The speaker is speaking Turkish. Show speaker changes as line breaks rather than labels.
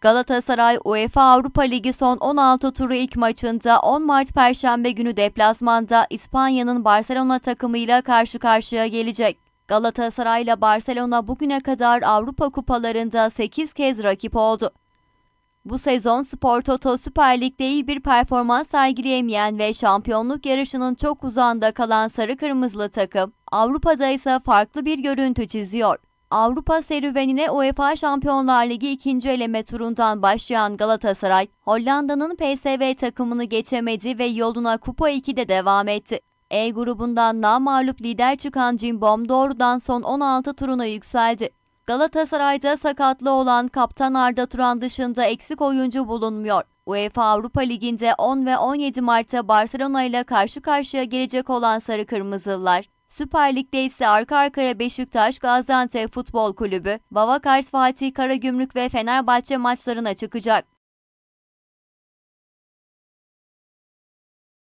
Galatasaray UEFA Avrupa Ligi son 16 turu ilk maçında 10 Mart Perşembe günü deplasmanda İspanya'nın Barcelona takımıyla karşı karşıya gelecek. Galatasaray ile Barcelona bugüne kadar Avrupa kupalarında 8 kez rakip oldu. Bu sezon Spor Toto Süper Lig'de iyi bir performans sergileyemeyen ve şampiyonluk yarışının çok uzağında kalan sarı kırmızılı takım, Avrupa'da ise farklı bir görüntü çiziyor. Avrupa serüvenine UEFA Şampiyonlar Ligi ikinci eleme turundan başlayan Galatasaray, Hollanda'nın PSV takımını geçemedi ve yoluna Kupa 2'de devam etti. E grubundan namağlup lider çıkan Cimbom doğrudan son 16 turuna yükseldi. Galatasaray'da sakatlı olan kaptan Arda Turan dışında eksik oyuncu bulunmuyor. UEFA Avrupa Ligi'nde 10 ve 17 Mart'ta Barcelona ile karşı karşıya gelecek olan Sarı Kırmızılılar, Süper Lig'de ise arka arkaya Beşiktaş, Gaziantep Futbol Kulübü, Bavakars Fatih Karagümrük ve Fenerbahçe maçlarına çıkacak.